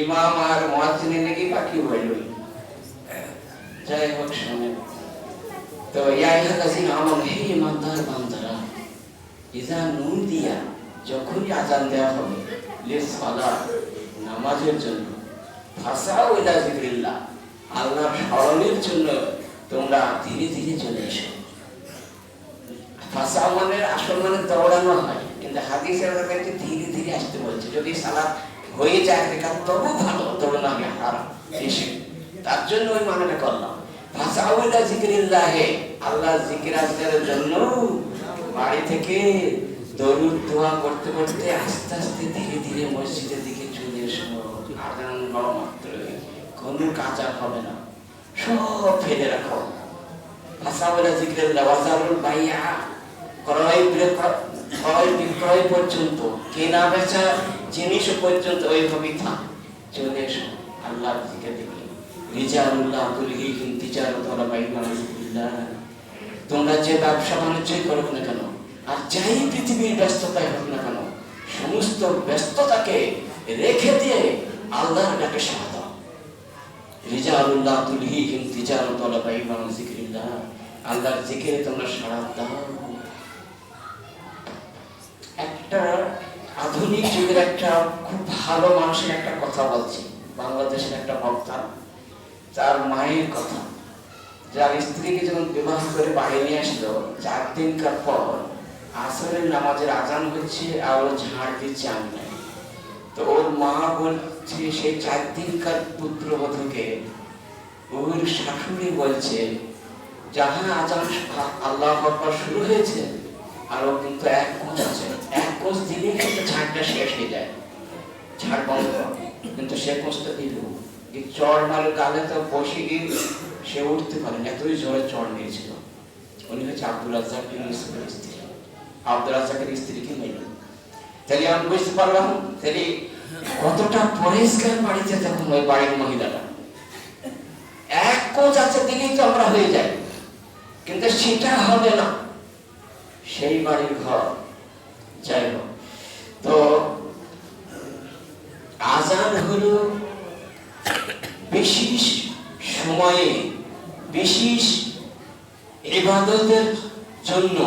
ইমাম আর মহাজিনে নাকি পাখি বলবই যাই হোক শোনেন তো আমল হে ইমানদার বান্দারা ইজা নুন দিয়া যখনই আজান দেওয়া হবে, লে সালা নামাজের জন্য। জিক্রিল্লাহ আল্লাহর স্মরণের জন্য তোমরা ধীরে ধীরে চলে এসো। ফাঁসা মানে আসল মানে দৌড়ানো হয়, কিন্তু হাদিসের ধীরে ধীরে আসতে বলছে। যদি সালাদ হয়ে যায় দেখা তবু ভালো দৌড়ানো হবে আর বেশি তার জন্য ওই মানেটা করলাম। ভাষা ওইটা জিকিরিল্লাহে আল্লাহ জিকির আজকারের জন্য বাড়ি থেকে দরুদ, দোয়া করতে করতে আস্তে আস্তে ধীরে ধীরে মসজিদের দিকে চলে এসো আজান হওয়া মাত্র। কোনো কাঁচা হবে না। সব ফেলে রাখো। ভাষা বলে জিকিরিল্লাহ ওয়াজারুল বাইয়া, ক্রয় বিক্রয় ক্রয় বিক্রয় পর্যন্ত, কেনা বেচা জিনিস পর্যন্ত ওইভাবেই থাক। চলে এসো, আল্লাহর দিকে দেখি। রিজালুল্লাহ তুলহিহিম তিজারত তোমরা যে ব্যবসা বাণিজ্যই করো না কেন, আর যাই পৃথিবীর ব্যস্ততায় হোক না কেন, সমস্ত ব্যস্ততাকে রেখে দিয়ে আল্লাহর ডাকে আল্লাহর জিকিরে তোমরা সাড়া দাও। একটা আধুনিক যুগের একটা খুব ভালো মানুষের একটা কথা বলছি, বাংলাদেশের একটা বক্তা তার মায়ের কথা। যার স্ত্রীকে যখন বিবাহ করে বাড়ি নিয়ে আসলো, চার দিনকার পর আসরের নামাজের আজান হচ্ছে আর ও ঝাড় দিচ্ছে আঙিনায় তো ওর মা বলছে সেই চার দিনকার পুত্রবধূকে ওর শাশুড়ি বলছে, যাহা আজান আল্লাহ শুরু হয়েছে আর ও কিন্তু এক আছে, এক কিন্তু ঝাড়টা শেষ হয়ে যায়। ঝাড় বন্ধ। কিন্তু সে দিল। গালে তো বসে গিয়ে সে উঠতে এতই জোরে নিয়েছিল। উনি হচ্ছে আব্দুল স্ত্রী। আব্দুল স্ত্রীকে মেয়ে তাহলে আমি বুঝতে পারলাম। তাহলে কতটা পরিষ্কার বাড়িতে তখন ওই বাড়ির মহিলাটা। এক কোচ আছে দিলেই তো আমরা হয়ে যাই। কিন্তু সেটা হবে না। সেই বাড়ির ঘর। যাই হোক। তো, আজান হলো বিশেষ সময়ে, বিশেষ ইবাদতের জন্য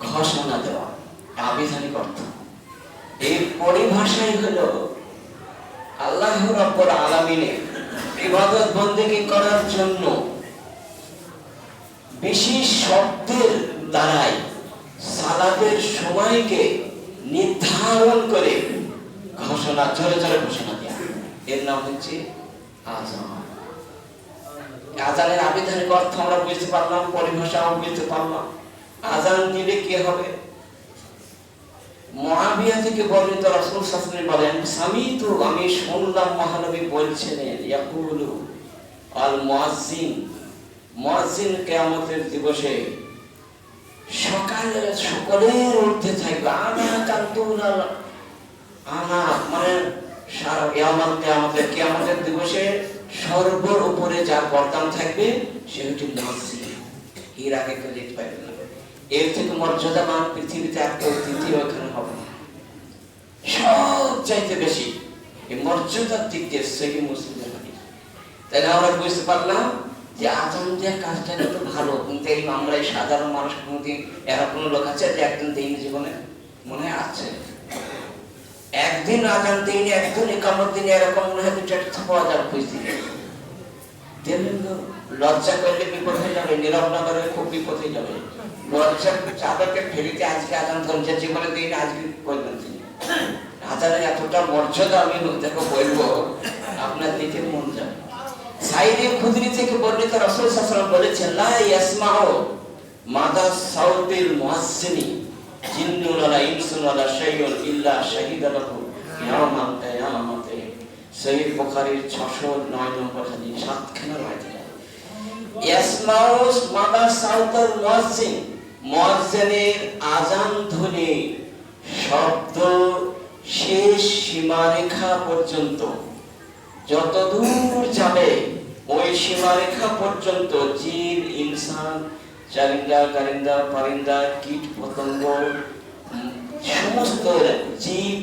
ঘোষণা দেওয়া, আবিধানিক অর্থ। এর পরিভাষাই হলো আল্লাহ রব্বুল আলামিনের ইবাদত বন্দেগী করার জন্য বিশেষ শব্দের দ্বারাই সালাদের সময়কে নির্ধারণ করে ঘোষণা, জোরে জোরে ঘোষণা দেওয়া এর নাম হচ্ছে আজান। আজানের আবিধানিক অর্থ আমরা বুঝতে পারলাম, পরিভাষা আমরা বুঝতে পারলাম। আজান দিলে কি হবে? মহাবিয়া থেকে বর্ণিত রাসূল আলাইহি বলেন স্বামী তো আমি শুনলাম মহানবী বলছেন, ইয়াকুলু আল মুয়াজ্জিন মুয়াজ্জিন কিয়ামতের দিবসে সকালে সকলের ঊর্ধ্বে থাকবে। আনা কান্তুল আনা মানে সারা কিয়ামত কিয়ামতের দিবসে সর্বর উপরে যার বরদান থাকবে সে হচ্ছে এর আগে কেউ দেখতে পাইবে না। এর থেকে মর্যাদাবান পৃথিবীতে একটা তৃতীয় এখানে হবে না। সব চাইতে বেশি। এই মর্যাদার দিক দিয়ে সেই মুসলিমের হাদিস তাহলে আমরা বুঝতে পারলাম যে দেওয়ার কাজটা কিন্তু ভালো। কিন্তু এই এই সাধারণ মানুষ কোনোদিন এরা কোনো লোক আছে যে একদিন দেয়নি জীবনে? মনে আছে? একদিন আজান দেয়নি একদিন একামত দিনে এরকম মনে হয় দুটো একটা পাওয়া যাবে খুঁজতে লজ্জা করলে বিপদ হয়ে যাবে, নীরব না করলে খুব বিপদ হয়ে যাবে। লজ্জা চাদরকে ফেলিতে আজকে আজান ধরছে জীবনে দিন আজকে করবেন তিনি। আজানের এতটা মর্যাদা আমি দেখো বলব, আপনার দিকে মন যাবে। সাইদে খুদরি থেকে বর্ণিত রাসূল সাল্লাল্লাহু বলেছেন, লা ইয়াসমাউ মাদা সাউতিল মুয়াজ্জিনি জিন্নুন ওয়ালা ইনসুন ওয়ালা শাইউন ইল্লা শাহিদা লাহু ইয়াওমাল কিয়ামাতে সহিহ বুখারীর 609 নম্বর হাদিস, সাতখানা রায় ইয়াসমাউ মাদা সাউতাল মুয়াজ্জিন মুয়াজ্জিনের আজান ধ্বনি শব্দ শেষ সীমারেখা পর্যন্ত যত দূর যাবে, ওই সীমারেখা পর্যন্ত জীব, ইনসান চারিন্দা কারিন্দা পারিন্দা কীট, পতঙ্গ, সমস্ত জীব,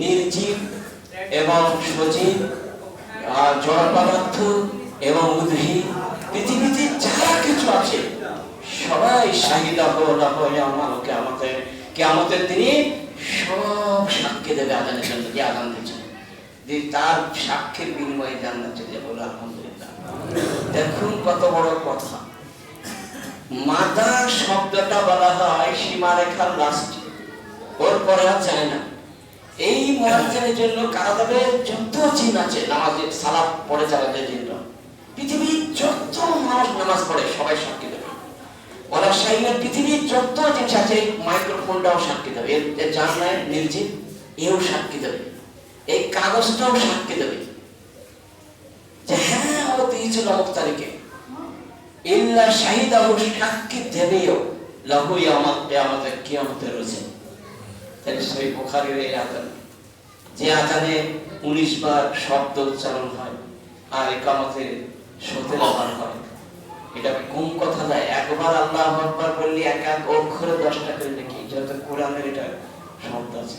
নির্জীব এবং সজীব আর পদার্থ এবং উদ্ভিদ, পৃথিবীতে যা কিছু আছে, সবাই শাহিদা হল আমাকে আমাদের কে আমাদের তিনি সব সাক্ষী দেবে আদানের জন্য যে আদান দিচ্ছেন যে তার সাক্ষীর বিনিময়ে জান্নাত যাবে আলহামদুলিল্লাহ। দেখুন কত বড় কথা। মাদা শব্দটা বলা হয় সীমারেখার লাস্টে ওর পরে যায় না। এই মহাজনের জন্য কারা দেবে যত জিন আছে, নামাজে সালাদ পড়ে যাবে জন্য। পৃথিবীর যত মানুষ নামাজ পড়ে, সবাই সাক্ষী দেবে। ওরা সাইনের পৃথিবীর যত জিনিস আছে, মাইক্রোফোনটাও সাক্ষী দেবে। এর যার নাই নির্জীব এও সাক্ষী দেবে। এই কাগজটাও সাক্ষী দেবে। যে হ্যাঁ ও দিয়েছিল সাক্ষী দেবেও তাহলে সই এই যে বার শব্দ উচ্চারণ হয় আর একামতে সতেরো বার হয়। এটা কোন কথা যায় একবার আল্লাহ আকবার বললে এক এক অক্ষরে দশটা করে লিখি, যত কোরআনের এটা শব্দ আছে।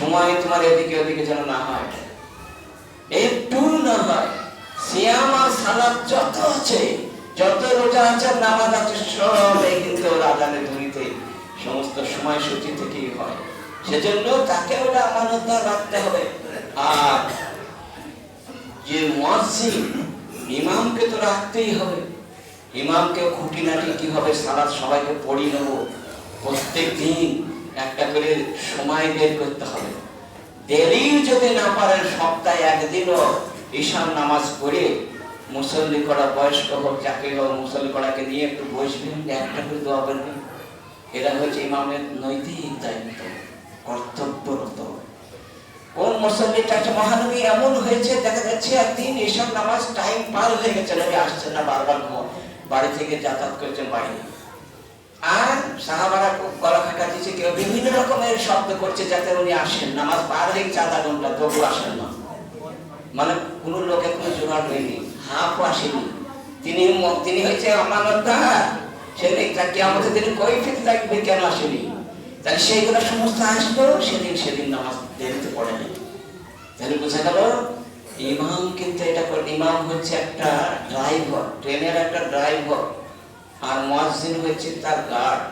সময় তোমার এদিকে ওদিকে যেন না হয়। একটু না হয়। সিয়াম আর সালাদ যত আছে, যত রোজা আছে, নামাজ আছে সব এই কিন্তু রাজানের ধরিতে সমস্ত সময় সূচি থেকেই হয়। সেজন্য তাকে ওটা আমানতদার রাখতে হবে। আর যে মুয়াজ্জিন, ইমামকে তো রাখতেই হবে। ইমামকে খুঁটিনাটি কীভাবে সালাদ সবাইকে পড়িয়ে নেব? প্রত্যেক দিন একটা করে সময় বের করতে হবে। দেরি যদি না পারেন, সপ্তাহে একদিনও ঈশান নামাজ পড়ে মুসল্লি করা বয়স্ক হোক, যাকে হোক, মুসল্লি করাকে নিয়ে একটু বসবেন একটা করে দোয়া করবেন। এরা হচ্ছে ইমামের নৈতিক দায়িত্ব, কর্তব্যরত। কোন মুসল্লিটা একটা মহানবী এমন হয়েছে, দেখা যাচ্ছে একদিন ঈশান নামাজ টাইম পার হয়ে গেছে আসছেন না, বারবার বাড়ি থেকে যাতায়াত করছেন বাইরে আর সাহাবারা খুব গলা দিচ্ছে কেউ বিভিন্ন রকমের শব্দ করছে যাতে উনি আসেন। নামাজ পার হয়ে গেছে ঘণ্টা তবু আসেন না। মানে কোন লোকে কোনো জোগাড় হয়নি, হাফও আসেনি। তিনি তিনি হয়েছে আমানতদার। সেদিন তাকে আমাদের দিন কৈফিয়ত লাগবে, কেন আসেনি? তাহলে সেইগুলো সমস্ত আসলো, সেদিন সেদিন নামাজ দেরিতে পড়েনি তাহলে বোঝা গেল, ইমাম কিন্তু এটা ইমাম হচ্ছে একটা ড্রাইভার ট্রেনের একটা ড্রাইভার আর মুয়াজ্জিন হচ্ছে তার গার্ড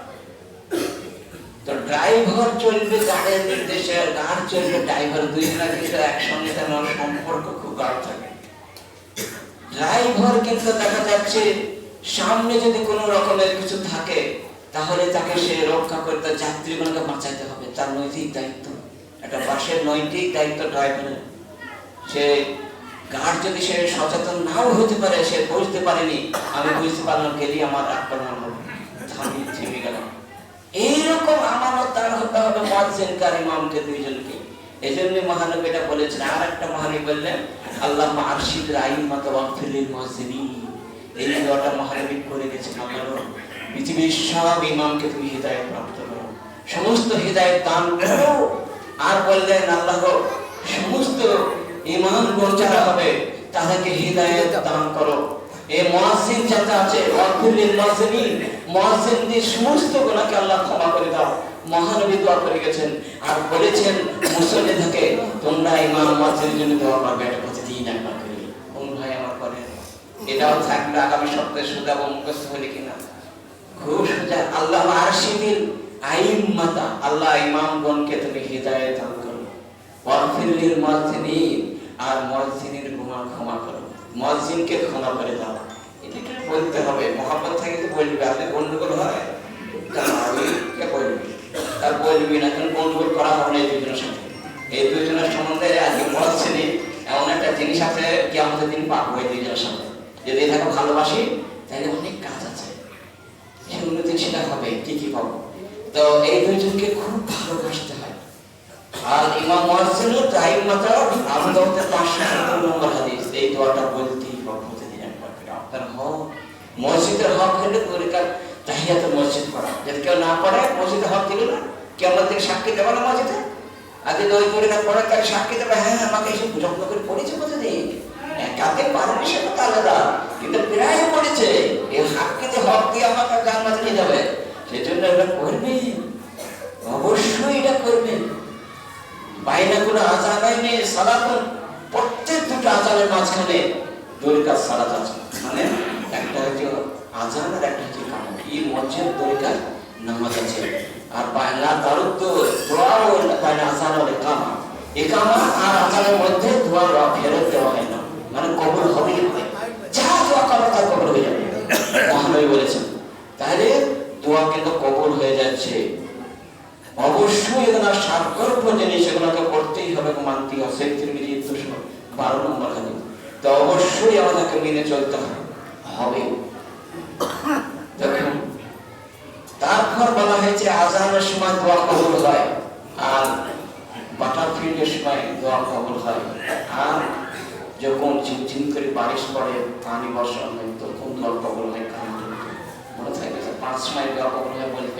তো ড্রাইভার চলবে গাড়ির নির্দেশে, আর গার্ড চলবে ড্রাইভার দুইজনা কিন্তু একসঙ্গে যেন সম্পর্ক খুব গাঢ় থাকে। ড্রাইভার কিন্তু দেখা যাচ্ছে, সামনে যদি কোনো রকমের কিছু থাকে, তাহলে তাকে সে রক্ষা করতে যাত্রীগণকে বাঁচাইতে হবে। তার নৈতিক দায়িত্ব। একটা বাসের নৈতিক দায়িত্ব ড্রাইভারের। সে গার্ড যদি সে সচেতন নাও হতে পারে, সে বুঝতে পারেনি, আমি বুঝতে পারলাম গেলি আমার থেমে এইরকম আমানত তার হতে হবে মুয়াজ্জিন কার ইমামকে দুইজনকে। বলেছেন আর একটা মহানবী বললেন আল্লাহ আরশিদ ওয়াগফিরিল মুয়াজ্জিনিন। এই দোয়াটা মহানবী করে গেছেন আল্লাহ পৃথিবীর সব ইমামকে তুমি হৃদায়ত প্রাপ্ত করো। সমস্ত হৃদায়ত দান করো। আর বললেন, আল্লাহ সমস্ত ইমাম যারা হবে, তাদেরকে হৃদায়ত দান করো। এই মুয়াজ্জিন যাতে আছে ওয়াকুল্লিল মুয়াজ্জিনিন, মুয়াজ্জিনদের সমস্ত গুনাহকে আল্লাহ ক্ষমা করে দাও। মহানবী দোয়া করে গেছেন, আর বলেছেন, মুসল্লি থেকে তোমরা ইমাম মুয়াজ্জিনের জন্য দোয়া করবে, এটা প্রতিদিন একবার করে। কোন ভাই আমার করে এটাও থাকবে আগামী সপ্তাহে সুদাব মুখস্থ হলে কিনা? খুব সোজা। আল্লাহ আরশিদিল আইম্মাতা, আল্লাহ ইমামগণকে তুমি হৃদায়ত দান করো। ওয়াগফিরলিল মুয়াজ্জিনিন আর মুয়াজ্জিনের গুনাহ ক্ষমা করো। মুয়াজ্জিনকে ক্ষমা করে দাও। এটা বলতে হবে। মহাব্বত থেকে তো বলবি, আপনি গন্ডগোল হয়? তার বলবি না গন্ডগোল করা হবে না এই দুজনের সাথে। এই দুজনের সম্বন্ধে আজকে মুয়াজ্জিনিন এমন একটা জিনিস আছে কি আমাদের দিন পাবো এই দুজনের সাথে। যদি এটাকে ভালোবাসি, তাহলে অনেক কাজ আছে। উন্নতি সেটা হবে কি কি পাবো। তো এই দুইজনকে খুব ভালোবাসতে হয় আর ইমাম মুয়াজ্জিনু টাইম মতো আমাদের হতে পাঁচশো সত্তর নম্বর হাদিস, এই দোয়াটা বলতেই হবে আপনার হক, মসজিদের হক হলে তরিকার তাহিয়াতে মসজিদ পড়া। যদি কেউ না পড়ে মসজিদে হক দিল না কেমন থেকে সাক্ষী দেবে না মসজিদে? আজ যদি ওই তরিকা পড়ে, তাহলে সাক্ষী দেবে হ্যাঁ আমাকে এসে যত্ন করে পড়েছে প্রতিদিন কাকে পারেনি সেটা তো আলাদা। কিন্তু প্রায় পড়েছে। এই সাক্ষীতে হক দিয়ে আমাকে জান্নাতে নিয়ে যাবে। সেজন্য এটা করবে। অবশ্যই এটা করবেন বাইরে কোনো আজানাই নেই সালাতুন প্রত্যেক দুটো আজানের মাঝখানে। দরিকার সালাত আছে। মানে একটা হচ্ছে আজান আর একটা হচ্ছে কাম। এই মঞ্চের দরিকার নামাজ আছে। আর বায়না তারও তো দোয়াও বায়না আজান আর একামা একামা আর আজানের মধ্যে দোয়া র ফেরত দেওয়া হয় না। মানে কবর হবেই হবে। যা দোয়া করো তার কবর হয়ে যাবে। মহানবী বলেছেন, তাহলে দোয়া কিন্তু কবর হয়ে যাচ্ছে। অবশ্যই এগুলো সাকল্প জিনিস এগুলোকে করতেই হবে মানতেই হবে। সেই তিরমিজি দুশো বারো নম্বর হাদিস। তো অবশ্যই আমাদেরকে মেনে চলতে হবে। দেখুন, তারপর বলা হয়েছে, আজানের সময় দোয়া কবুল হয় আর বাটারফিল্ডের সময় দোয়া কবুল হয়। আর যখন ঝিমঝিম করে বারিশ পড়ে, পানি বর্ষা হয়, তখন দোয়া কবুল হয় কারেন্ট মনে থাকে পাঁচ সময় দোয়া কবুল হয় বলে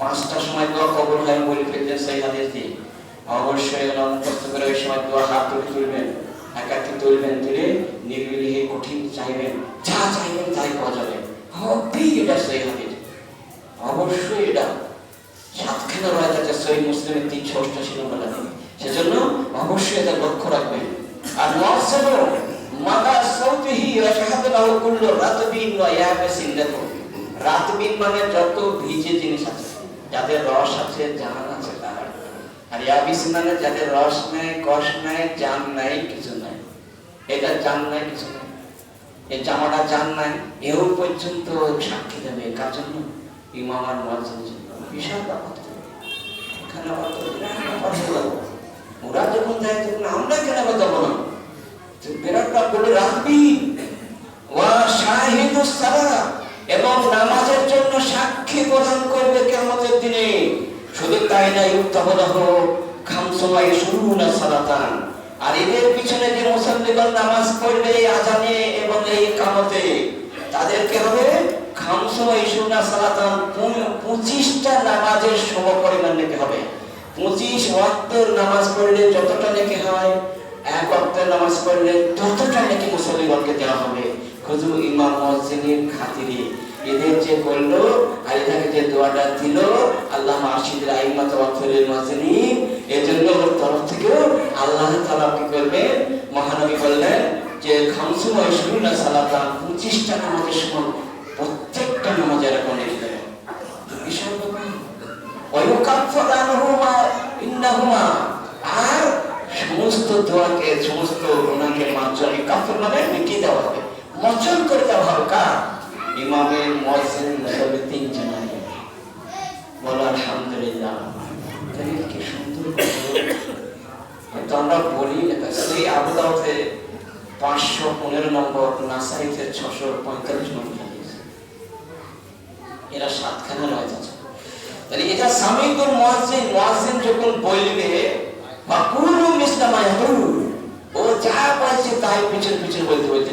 পাঁচটার সময় দোয়া কবুল হয়, বলে ফেললেন সেই হাদিস দিয়ে অবশ্যই এগুলো মুখস্থ করে ওই সময় দোয়া হাত তুলে তুলবেন একাকি তুলবেন, তুলে নির্বিলি হয়ে কঠিন চাইবেন, যা চাইবেন তাই পাওয়া যাবে। হবেই এটা সেই হাদিস? অবশ্যই এটা। সাতখানা রয়েছে আছে সই মুসলিমের তিনশো অষ্টাশি নম্বর হাদিস সেজন্য অবশ্যই এটা লক্ষ্য রাখবেন। আর মহসেন মাদা সৌতিহি রাশাহাদ লাহু কুল্লু রাতবিন ওয়া ইয়াবিসিন, দেখো। রাতবিন মানে যত ভিজে জিনিস আছে, যাদের রস আছে, জান আছে তার, আর ইয়াবিস মানে যাদের রস নাই, কষ নাই, জান নাই, কিছু নাই। এটা জান নাই, কিছু নাই। এই জামাটা জান নাই, এও পর্যন্ত সাক্ষী দেবে। কার জন্য? ইমাম আর জন্য। বিশাল ব্যাপার। এখানে। ওরা যখন দেয় তখন আমরা কেন না তো বিরাটটা বলে রাখবি। ওয়া শাহিদু সালা এবং নামাজের জন্য সাক্ষী প্রদান করবে কিয়ামতের দিনে। শুধু তাই না খামসময় শুরু না সালাতান। আর এদের পিছনে যে মুসল্লিগণ নামাজ পড়বে এই আজানে এবং এই কামতে তাদেরকে হবে সালাতান। পঁচিশটা নামাজের সম পরিমাণ নিতে হবে। পঁচিশ ওয়াক্তের নামাজ পড়লে যতটা নেকি হয়, এক নামাজ পড়লে ততটা নাকি মুসল্লিগণকে দেওয়া হবে। খুদু ইমাম খাতিরে। এদের যে করল আর এটাকে যে দোয়াটা দিল, আল্লাহ আশিদ রাইমাত এজন্য ওর তরফ থেকেও আল্লাহ তাআলা কি করবেন? মহানবী বললেন যে খামসু ওয়াইশুনা সালাতান 25টা নামাজের সময় প্রত্যেকটা নামাজে এরকম আর সমস্ত দোয়াকে, সমস্ত গুনাহকে মার্জন কাফর মানে মিটিয়ে দেওয়া হবে। মোচন করে? দেওয়া হবে ইমামের জনাই বলো, আলহামদুলিল্লাহ। কি সুন্দর আমরা বলি সেই আবু দাউদে পাঁচশো পনেরো নম্বর, নাসাইতে ছশো পঁয়তাল্লিশ নম্বর। এরা সাতখানা রয়েছে। তাহলে এটা সামিকুল মুয়াজ্জিন যখন বলবে ফাকুলু মিসলামা ইয়াকুল ও যা তাই পিছন পিছন বলতে বলতে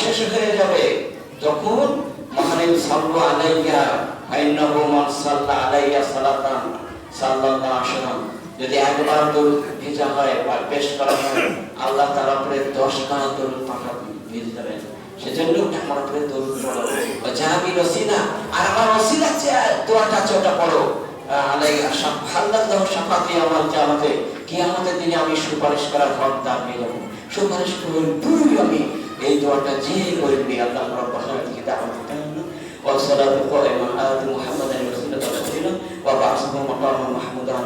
শেষ হয়ে যাবে তখন মহানবী সাল্লু আলাইয়া আলাইয়া সালাতান সাল্লাল্লাহু আলাইহি যদি একবার দরুদ ভেজা হয় বা পেশ করা হয়, আল্লাহ তাআলা উপরে 10 টা দরুদ পাঠাবেন সেজন্য আমার উপরে দরুদ পড়ো জাহাবি রসিনা আর আমার রসিনা দোয়াটা পড়ো। আলাই আল্লাহ সাফাতি আমার জামাতে কিয়ামতের দিনে আমি সুপারিশ করার হকদার হয়ে যাব সুপারিশ করবই আমি এই দোয়াটা যে করবি আল্লাহ রব্বুল আলামিন দাওয়াত ওয়া বা'সাহু মাহমুদান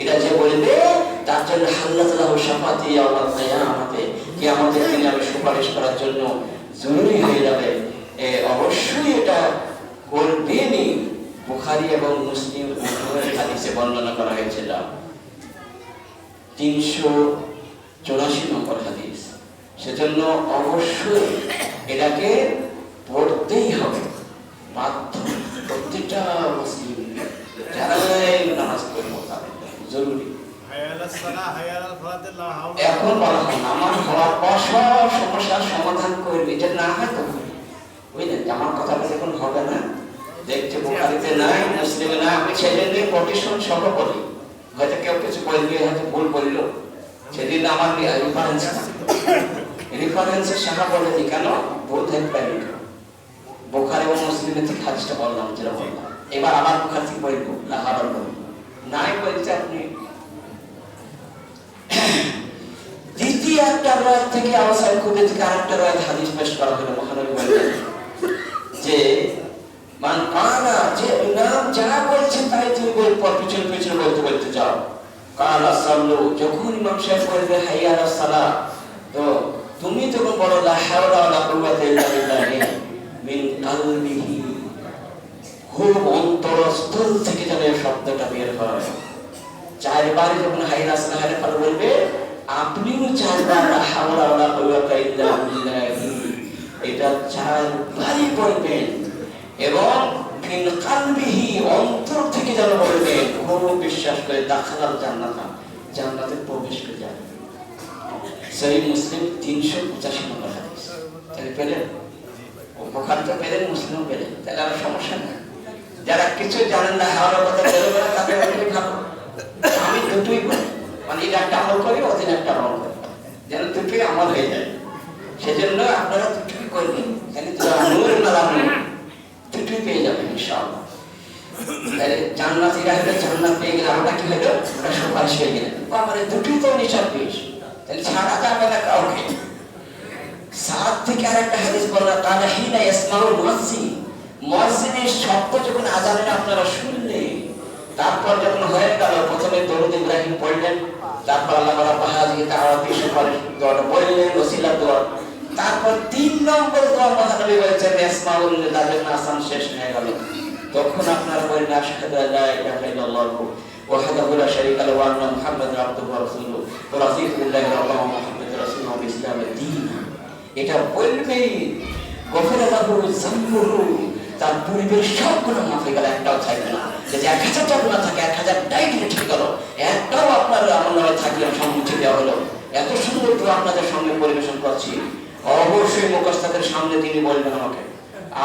এটা যে বলবে তার জন্য হাল্লাত লাহু শাফাতি ইয়াউমাল কিয়ামাতে। কিয়ামতের দিনে আমি সুপারিশ করার জন্য জরুরি হয়ে যাবে। অবশ্যই এটা করবেনই। বুখারী এবং মুসলিম হাদিসে বর্ণনা করা হয়েছিল তিনশো চৌরাশি নম্বর হাদিস। সেজন্য অবশ্যই এটাকে পড়তেই হবে। বাধ্য। প্রত্যেকটা মুসলিম নামাজ জরুরি। এখন আমার হওয়ার সমস্যার সমাধান না হয় বুঝলেন? আমার কথাটা না। নাই, মুসলিমে না আমি ছেলে নিয়ে সহ বলি। হয়তো কেউ কিছু হয়তো ভুল সেদিন আমার রেফারেন্সের শাখা বলে দি কেন? বোধ হয় প্যারিট বোখার এবং মুসলিমের থেকে হাদিসটা বললাম যেটা বললাম এবার আবার বোখার থেকে বলব না হারার বলব নাই বলছে আপনি। দ্বিতীয় একটা থেকে কুবে থেকে আরেকটা হাদিস পেশ করা হলো, মহানবী যে, মান কানা, যে ইমাম যা বলছে তাই তুমি পিছনে পিছনে বলতে বলতে যাও। কালা সাল্লু, যখন ইমাম সাহেব বলবে সালাহ তো তুমি তখন বলো, লা হাওলা ওয়ালা কুওয়াতা ইল্লা বিল্লাহি মিন খুব অন্তরস্থল থেকে যেন এই শব্দটা বের হয়। চারবারে যখন হাইরা সাহারে পর বলবে, আপনিও চারবার হাওলা ওয়ালা কুওয়াতা ইল্লা বিল্লাহি। এটা চারবারই বলবেন এবং ফিল কালবিহি অন্তর থেকে যেন বলবেন খুব বিশ্বাস করে, দাখালাল জান্নাত, জান্নাতে প্রবেশ করে যাবে। সেই মুসলিম তিনশো পঁচাশি নম্বর হাদিস। তাহলে পেলেন? বোখারি তো পেলেন, মুসলিমও পেলেন। তাহলে আর সমস্যা নেই। যারা কিছু জানেন না, হাওয়ার কথা বেরোবে না তাদের অনেক ভালো আমি দুটোই করি। মানে এটা একটা আমল করি ওদিন একটা আমল করি। যেন দুটোই আমল হয়ে যায়। সেজন্য আপনারা দুটোই করবেন। তাহলে নূর না নূর দুটোই পেয়ে যাবেন, ইনশাআল্লাহ। তাহলে জান্নাতিরা হলে জান্নাত পেয়ে গেলে আমরা কি হলো? আমরা সুপারিশ হয়ে গেলেন আমার দুটোই তো নিশার পেশ তাহলে ছাড়া যাবে না কাউকে। সাত থেকে আর একটা হাদিস বললাম তারা হিনা ইসমাউল মুয়াজ্জিন মুয়াজ্জিনের শব্দ যখন আজানের আপনারা শুনলেন তারপর যখন হয়ে গেল, প্রথমে দরুদ ইব্রাহিম পড়লেন, তারপর আল্লাহ তাআলা বাহাজি তাআলা বিশ্ব করে দোয়াটা বললেন ওসিলা দোয়া। তারপর তিন নম্বর দোয়া মহানবী বলেছেন ইসমাউল তাদের আসান শেষ হয়ে গেল। তখন আপনারা বললেন আশহাদু আল্লা ইলাহা ইল্লাল্লাহ وحده لا شريك له وان محمدا عبده ورسوله ورضيت بالله ربا ومحمد رسوله وبالاسلام دينا এটা বলবেই গফরা লাহু জাম্বুহু তার পূর্বের সবগুলো মাফে গেল একটাও থাকবে না যদি এক হাজারটা গুণা থাকে এক হাজার ডাই ঠিক গেল একটাও আপনার আমার নামে থাকলে সম্মুখে দেওয়া হলো এত সুন্দর দোয়া আপনাদের সঙ্গে পরিবেশন করছি অবশ্যই মুখস্তাদের সামনে তিনি বলবেন আমাকে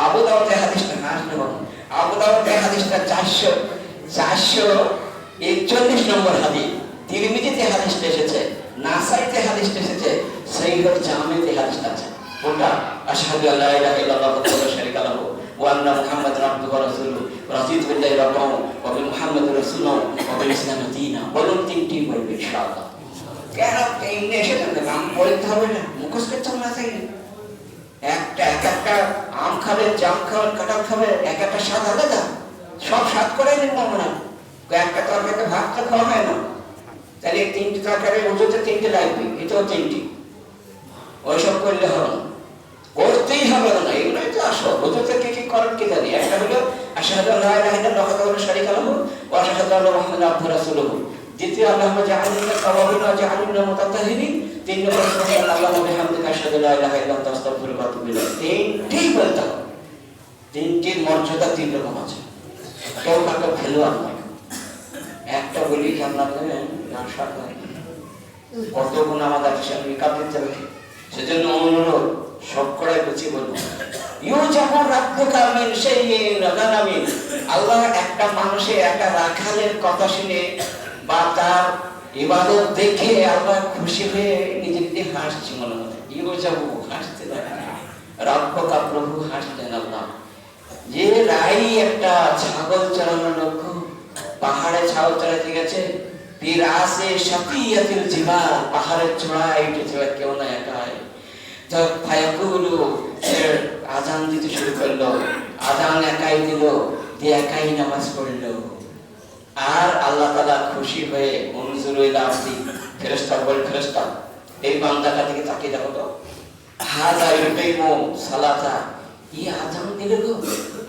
আবু দাওয়াতে হাদিসটা হাসলে বলুন আবু দাওয়াতে হাদিসটা চারশো চারশো একচল্লিশ নম্বর হাদিস, তিরমিজিতে হাদিসটা এসেছে, নাসাইতে হাদিসটা এসেছে সৈয়দ জামেতে হাদিসটা আছে। কোনটা? আশহাদু আল্লা ইলাহা ইল্লাল্লাহ ওয়াহদাহু লা শারীকা লাহু ওয়া আন্না মুহাম্মাদান আবদুহু ওয়া রাসূলুহু। রাদিতু বিল্লাহি রাব্বাহু ওয়া বি মুহাম্মাদির রাসূলুহু ওয়া বিল ইসলামি দীনা। বলুন তিনটি বলবে ইনশাআল্লাহ। কেন? এমনি এসে থাকবে নাম বলতে হবে না মুখস্থ না থাকলে একটা, এক একটা আম খাবে, জাম খাবেন কাঁঠাল খাবে, এক একটা স্বাদ আলাদা। সব স্বাদ করে নিন আমরা একটা তরকারিতে ভাত তো খাওয়া হয় না। তাহলে তিনটি তরকারি ওজোতে তিনটে লাগবে, এটাও তিনটি। ওইসব করলে হবে না। করতেই হবে না, এগুলোই তো আসো ওজোতে কি কি করেন কি জানি। একটা হলো, আশহাদু আল্লা ইলাহা ইল্লাল্লাহ ওয়াহদাহু শারীকা লাহু ওয়া আশহাদু আন্না মুহাম্মাদান আবদুহু রাসূলুহু। দ্বিতীয় আল্লাহুম্মা জাআলনি তাওয়াবিন ওয়া জাআলনি মুতাতাহহিরিন তিন নম্বর আল্লাহ আতুবু ইলাইক তিনটি মর্যাদা তিন রকম আছে। কেউ কাউকে ফেলোয়ার নয়। একটা বলি জান্নাত দেবেন আশা করি কত গুণ আমাদের হিসাবে মেকআপ দিতে হবে সেজন্য অনুরোধ, সব করাই গুছিয়ে বলব ইউ যেমন রাখব কামিন সেই আল্লাহ একটা একটা রাখালের কথা শুনে বা তার ইবাদত দেখে আল্লাহ খুশি হয়ে নিজে নিজে হাসছে মনে মনে ইউ যাব হাসতে রাব্বকা প্রভু হাসতেন আল্লাহ। যে রাই একটা ছাগল চড়ানো লোক পাহাড়ে ছাগল চড়াতে গেছে তীর আসে সাকিয়াতিল জিবাল, পাহাড়ের চূড়ায় উঠেছে কেউ না একাই ফায়াকুলু আজান দিতে শুরু করল। আজান একাই দিল, দিয়ে একাই নামাজ পড়ল। আর আল্লাহ তালা খুশি হয়ে মনজুর হইলা আপনি ফেরস্তা বল ফেরস্তা এই বান্দাটা থেকে তাকিয়ে দেখো তো। হাজা ইউকাইমু সালাতা। ই আজান দিলে গো?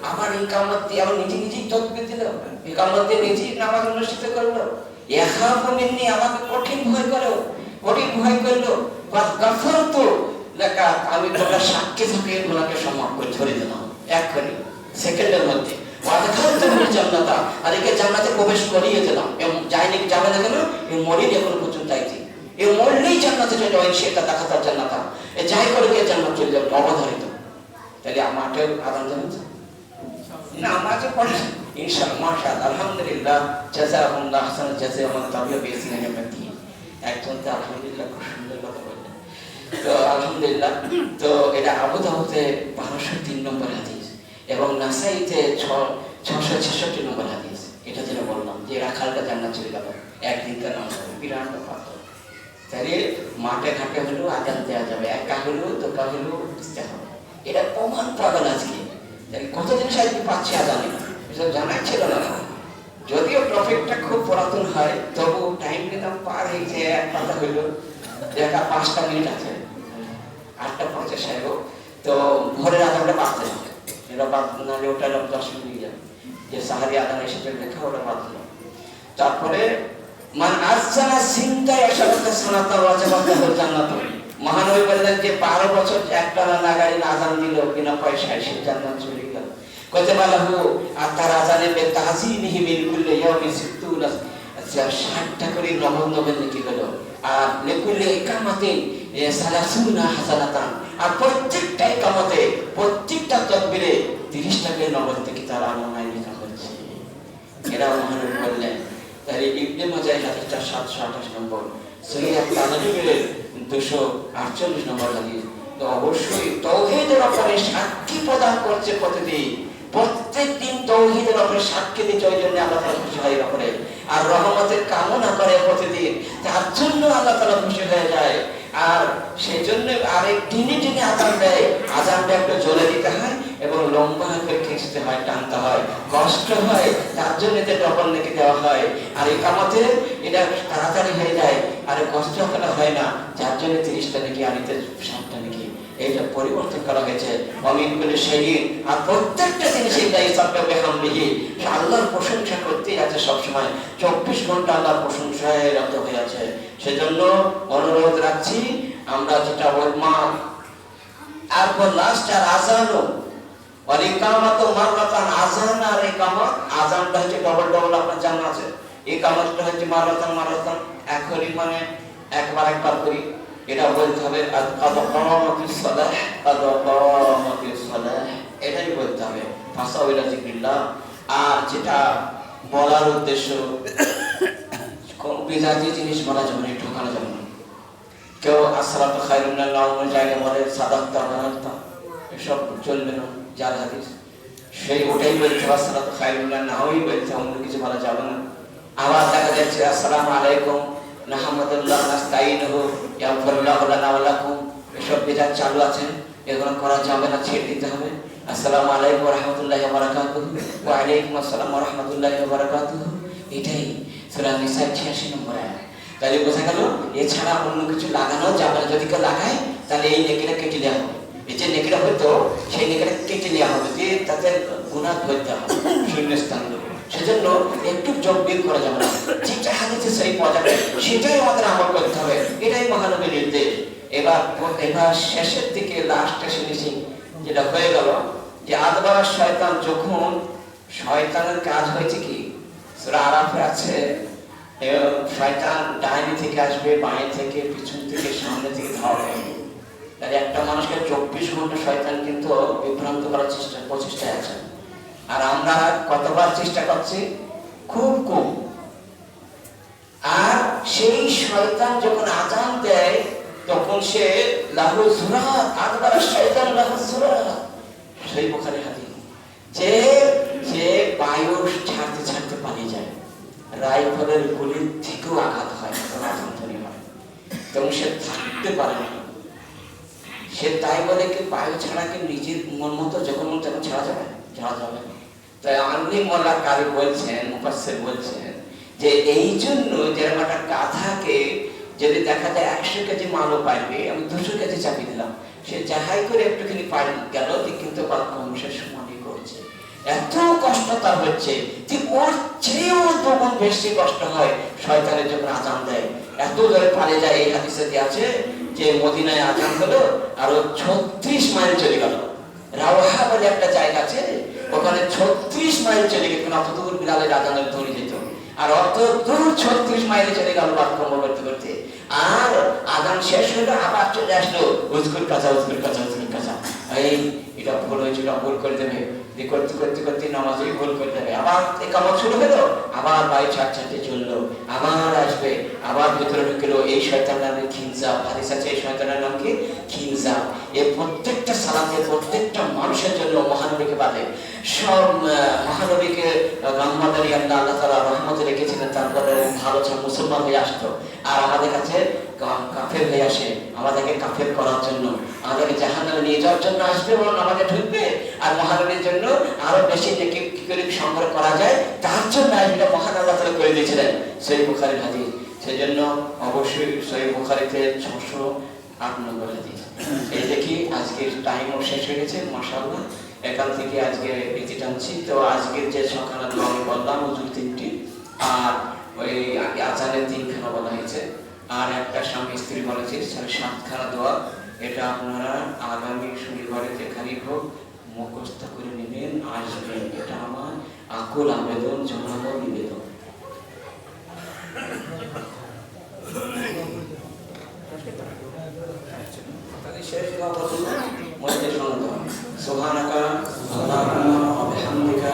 আবার এই কামত আবার নিজে নিজেই তকবির দিল এই কামত নিজেই নামাজ অনুষ্ঠিত করল। ইয়াখাফু মিন্নি, আমাকে কঠিন ভয় করো। কঠিন ভয় করল। গাফারতু লেখা আমি তোমরা সাক্ষী থেকে গুণাকে সমাপ করে দিলাম। এক্ষুনি সেকেন্ডের মধ্যে। আর একে প্রবেশ করিয়ে এখন এই জান্নাতে সেটা যাই যাবে, অবধারিত। তাহলে আমাকে আদান জানেন না আমাকে পড়ে, ইনশাআল্লাহ, মাশাআল্লাহ, আলহামদুলিল্লাহ একজন তো আলহামদুলিল্লাহ খুব সুন্দর কথা বললেন। তো আলহামদুলিল্লাহ, তো এটা আবু দাউদে বারোশো তিন নম্বর হাদিস এবং নাসাইতে ছ ছশো ছেষট্টি নম্বর হাদিস। এটা যেটা বললাম, যে রাখালটা জান্নাত চলে গেল। একদিনকার নাম হবে বিরাট পাত্র তাহলে মাঠে ঘাটে হলেও আজান দেওয়া যাবে একা হলেও দোকা হলেও হবে এটা প্রমাণ পাগল আজকে। কত জিনিস আজকে পাচ্ছি আজানে এসব জানাই ছিল না। যদিও টপিকটা খুব পুরাতন হয় তবু টাইম নিতাম পার হয়েছে এক পাতা হইল। দেখা, পাঁচটা মিনিট আছে। আটটা পঞ্চাশ সাহেব। তো ভোরের আধারটা বাঁচতে হবে। এটা বাদ ওটা দশ মিনিট যাবে। যে সাহারি এসেছে লেখা ওটা বাঁধল তারপরে, মান আসানা চিন্তায় এসবকে শোনাতে মহানবী বললেন যে, বারো বছর একটা নাগাড়ি আজান দিল বিনা পয়সায় সে জান্নাত আজানে বে তাজিমিহি মিন কুল্লি ইয়াউমি সিত্তুনা আচ্ছা ষাটটা করে নবম নবেন নাকি হলো। আর লেকুল্লি একামাতে সালাসুনা হাসানাতান। আর প্রত্যেকটা একামতে, প্রত্যেকটা তকবিরে তিরিশটা করে নবল থেকে তার আমনায় লেখা হচ্ছে এরা মহানবী বললেন, তাহলে ইবনে মাজাহ হাদিসটা সাতশো আঠাশ নম্বর সহিহ তানবীরের দুশো আটচল্লিশ নম্বর হাদিস। তো অবশ্যই তৌহিদের উপরে সাক্ষী প্রদান করছে প্রতিদিন। প্রত্যেক দিন তৌহিদের উপরে সাক্ষী দিচ্ছে ওই জন্য আল্লাহ তালা খুশি হয় উপরে আর রহমতের কামনা করে প্রতিদিন তার জন্য আল্লাহ তালা খুশি হয়ে যায়। আর সেই জন্য আরেক দিনে দিনে আজান দেয় আজানটা একটু জ্বলে দিতে হয় এবং লম্বা করে খেঁচতে হয়, টানতে হয়। কষ্ট হয়, তার জন্য এতে ডবল নাকি দেওয়া হয়। আর এই কামাতে এটা তাড়াতাড়ি হয়ে যায়, আর কষ্ট হয় না। যার জন্য তিরিশটা নাকি আর এতে ষাটটা নাকি এইটা পরিবর্তন করা হয়েছে। অমিন করে আর প্রত্যেকটা জিনিস এই সবটা বেহাম লিহি আল্লাহর প্রশংসা করতেই আছে সবসময়। চব্বিশ ঘণ্টা আল্লাহর প্রশংসায় রত হয়ে আছে। সেজন্য অনুরোধ রাখছি, আমরা যেটা বললাম তারপর লাস্ট আর আজানও আর ইকামত মাররাতান আজান আর ইকামত আজানটা হচ্ছে ডবল ডবল আপনার জানা আছে। ইকামতটা হচ্ছে মাররাতান মাররাতান একই মানে একবার একবার করি। এটা বলতে হবে এটাই বলতে হবে। আর যেটা বলার উদ্দেশ্য বিজাতি জিনিস বলা যাবে না ঠকানো যাবে না। কেউ মিনাল নাওম জায়গায় বলে সাদাক্তা বানাক্তা। এসব চলবে না যার হাদিস। সেই ওটাই আসসালাতু খায়রুন মিনাল নাওমই বলতে হবে, অন্য কিছু বলা যাবে না। আবার দেখা যাচ্ছে আসসালাম আলাইকুম। বিধান চালু আছে, এগুলো করা যাবে না, ছেড়ে দিতে হবে। আসসালামু আলাইকুম ওয়া রাহমাতুল্লাহি ওয়া বারাকাতুহু ওয়া আলাইকুম আসসালাম ওয়া রাহমাতুল্লাহি ওয়া বারাকাতুহু এটাই সূরা নিসা 86 নম্বর আয়াত। তাহলে বোঝা গেল, এছাড়া অন্য কিছু লাগানো যাবে না। যদি কেউ লাগায়, তাহলে এই নেকিটা কেটে দেওয়া হবে। এই যে নেকিটা হতো সেই নেকিটা কেটে নেওয়া হবে। দিয়ে তাতে গুণা ধরতে হবে শূন্য স্থান সেজন্য একটু যোগ বিয়োগ করা যাবে না। যেটা হাদিসে সেই পাওয়া যাবে সেটাই আমাদের আমল করতে হবে। এটাই মহানবীর নির্দেশ। এবার এবার শেষের দিকে লাস্টে শুনেছি যেটা হয়ে গেল যে আদবার শয়তান যখন শয়তানের কাজ হয়েছে কি? সূরা আরাফে আছে শয়তান ডাইনি থেকে আসবে, বাঁয়ে থেকে, পিছন থেকে, সামনে থেকে ধাওয়া তাহলে একটা মানুষকে চব্বিশ ঘণ্টা শয়তান কিন্তু বিভ্রান্ত করার চেষ্টা প্রচেষ্টায় আছে। আর আমরা কতবার চেষ্টা করছি? খুব কম। আর সেই শয়তান যখন আজান দেয়, তখন সে লাহু সুরা আদবার শয়তান লাহু সুরা। সেই বোখারে হাদিস যে যে বায়ু ছাড়তে ছাড়তে পালিয়ে যায়, রাইফেলের গুলির থেকেও আঘাত হয় আঘাত হয়। এবং সে থাকতে পারে না। সে তাই বলে কি, বায়ু ছাড়া কি নিজের মন মতো যখন মন তখন ছাড়া যাবে? ছাড়া যাবে না। তাই বলছেন বলছেন যে এই জন্য যেরকম একটা গাধাকে যদি দেখা যায় একশো কেজি মালও পাইবে, আমি দুশো কেজি দিলাম, সে যাহাই করে একটুখানি পারি গেল কিন্তু কংসের করছে। এত কষ্ট তার হচ্ছে যে ওর চেয়েও তখন বেশি কষ্ট হয় শয়তানের যখন আজান দেয়। এত ধরে পারে যায়, এই হাদিসে আছে? যে মদিনায় আজান হলো, আর ছত্রিশ মাইল চলে গেল। রাওয়াহা বলে একটা জায়গা আছে, ওখানে ছত্রিশ মাইল চলে গেল অত দূর বিলালের আজানের ধরে যেত। আর অত দূর ছত্রিশ মাইলে চলে গেল বাথরুম করতে করতে। আর আজান শেষ হলো, আবার চলে আসলো, উজকুর কাঁচা উজকুর কাঁচা উজকুর কাঁচা এই, এটা ভুল হয়েছিল ভুল করে দেবে। করতে করতে করতে নামাজই ভুল করে দেবে। আবার একামত শুরু হলো, আবার বাড়ি ছাড় ছাড়তে চলল, আবার আসবে, আবার ভেতরে ঢুকলো, এই শয়তানের নামে খিনজা হাদিস আছে, এই শয়তানের নাম কি? খিনজা এই প্রত্যেকটা সালাতে প্রত্যেকটা মানুষের জন্য মহানবীকে বাদে সব মহানবীকে রহমতারি আল্লাহ আল্লাহ তালা রহমতে রেখেছিলেন, তারপরে ভালো মুসলমান হয়ে আসতো। আর আমাদের কাছে কাফের হয়ে আসে। আমাদেরকে কাফের করার জন্য, আমাদেরকে জাহান্নামে নিয়ে যাওয়ার জন্য আসবে এবং আমাদের ঢুকবে। আর মহানবীর জন্য আরও বেশি কি করে সংগ্রহ করা যায়, তার জন্য আসবে মহান আল্লাহ তালা করে দিয়েছিলেন। সেই বুখারি হাদিস। সেজন্য অবশ্যই সেই বুখারিতে ছশো আট নম্বর হাদিস এই দেখি আজকের টাইমও শেষ হয়ে গেছে মাসাল্লাহ এখান থেকে আজকে বেঁচে টানছি তো আজকের যে দোয়া আমি বললাম, হুজুর তিনটি, আর ওই আচারের তিনখানা বলা হয়েছে। আর একটা স্বামী স্ত্রী বলেছে সাতখানা দোয়া। এটা আপনারা আগামী শনিবারে যেখানেই হোক মুখস্থ করে নেবেন, আসবেন। এটা আমার আকুল আবেদন জনানো নিবেদন। তাহলে শেষ দোয়া পড়ুন মধ্যে শোনো সুবহানাকা আল্লাহুম্মা ওয়া বিহামদিকা